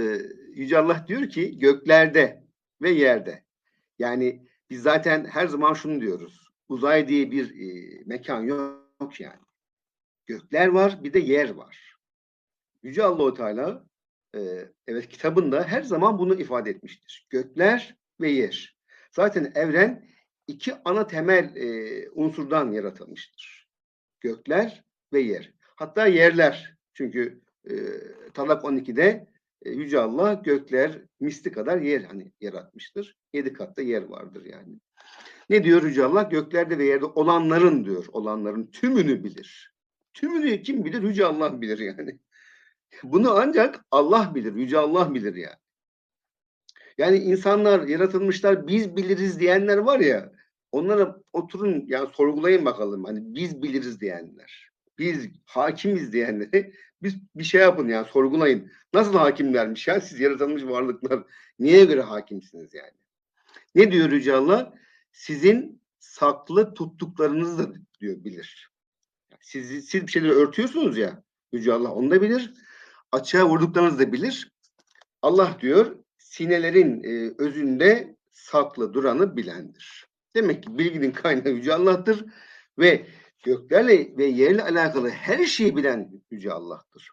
e, Yüce Allah diyor ki göklerde ve yerde. Yani biz zaten her zaman şunu diyoruz. Uzay diye bir e, mekan yok yani. Gökler var bir de yer var. Yüce Allahu Teala e, evet kitabında her zaman bunu ifade etmiştir. Gökler ve yer. Zaten evren iki ana temel e, unsurdan yaratılmıştır. Gökler ve yer. Hatta yerler. Çünkü e, Talak 12'de e, Yüce Allah gökler misli kadar yer hani yaratmıştır. Yedi katta yer vardır yani. Ne diyor Yüce Allah? Göklerde ve yerde olanların diyor. Olanların tümünü bilir. Tümünü kim bilir? Yüce Allah bilir yani. Bunu ancak Allah bilir. Yüce Allah bilir yani. Yani insanlar, yaratılmışlar biz biliriz diyenler var ya onlara oturun yani sorgulayın bakalım. Hani biz biliriz diyenler. Biz hakimiz diyenleri biz bir şey yapın yani sorgulayın. Nasıl hakimlermiş ya siz yaratılmış varlıklar niye göre hakimsiniz yani? Ne diyor Yüce Allah? Sizin saklı tuttuklarınızı da diyor bilir. Siz, siz bir şeyleri örtüyorsunuz ya Yüce Allah onu da bilir. Açığa vurduklarınızı da bilir. Allah diyor sinelerin e, özünde saklı duranı bilendir. Demek ki bilginin kaynağı Yüce Allah'tır ve göklerle ve yerle alakalı her şeyi bilen Yüce Allah'tır.